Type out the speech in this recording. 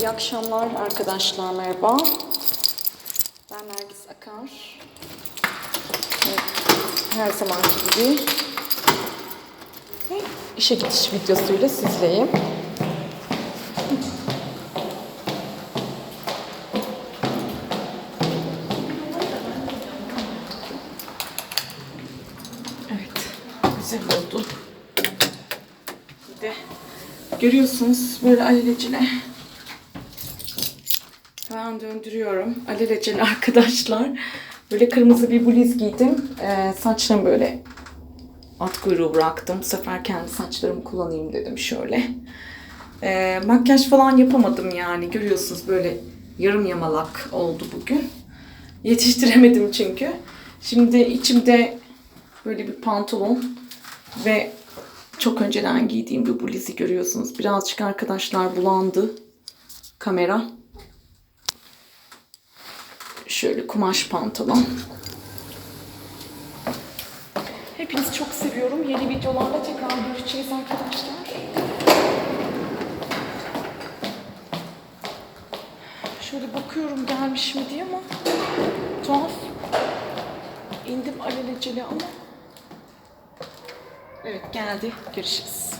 İyi akşamlar arkadaşlar merhaba. Ben Nergis Akar. Evet, Her zamanki gibi işe gidiş videosuyla sizleyim. Evet, güzel oldu. Bir de görüyorsunuz böyle alelacele Hemen döndürüyorum. Alelacele arkadaşlar. Böyle kırmızı bir bluz giydim. Ee, saçlarımı böyle at kuyruğu bıraktım. Bu sefer kendi saçlarımı kullanayım dedim şöyle. Ee, makyaj falan yapamadım yani. Görüyorsunuz böyle yarım yamalak oldu bugün. Yetiştiremedim çünkü. Şimdi içimde böyle bir pantolon ve çok önceden giydiğim bir bluzu görüyorsunuz. Birazcık arkadaşlar bulandı kamera. Şöyle kumaş pantolon. Hepinizi çok seviyorum. Yeni videolarla tekrar görüşeceğiz arkadaşlar. Şöyle bakıyorum gelmiş mi diye ama tuhaf. İndim alelacele ama Evet geldi. Görüşürüz.